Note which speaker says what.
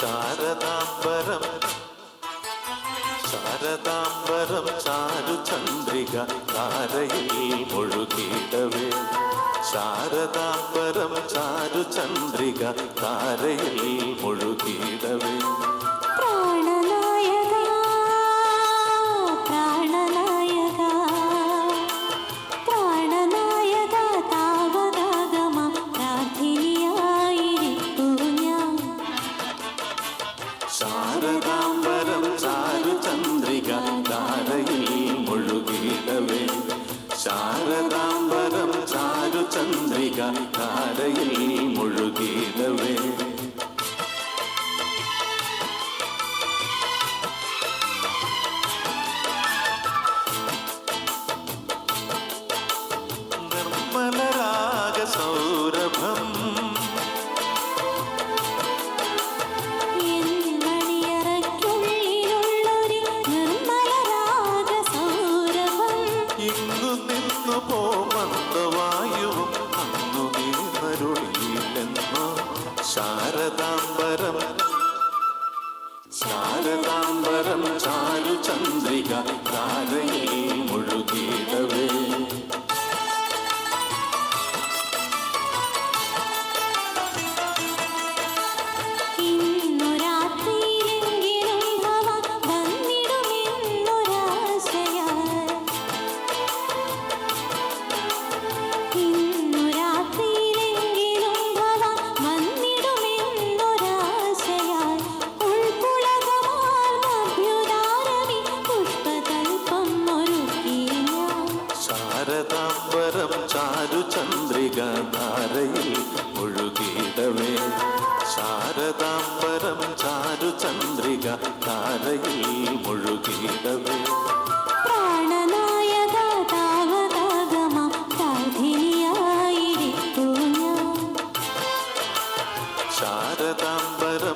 Speaker 1: ശാരദാംബരം. ശാരദാംബരം ചാരുചന്ദ്രിക താരയിൽ മുഴുകിയിട്ടവേ ശാരദാംബരം ചാരുചന്ദ്രിക താരയിൽ മുഴുകിടവേ ശാരദാംബരം ചാരുചന്ദ്രിക താരയിൽ മുഴുകിടവേ ശാരദാംബരം ചാരുചന്ദ്രിക താരയിൽ ശാരദാംബരം ശാരദാംബരം ചാരുചന്ദ്രിക. താരയിൽ ശാരദാംബരം ചാരുചന്ദ്രിക ധാരയിൽ മുഴുകിടവേ. ശാരദാംബരം ചാരു ചന്ദ്രിക മുഴുകിടവേ.
Speaker 2: ഒഴുകിയിടവേ
Speaker 1: ശാരദാംബരം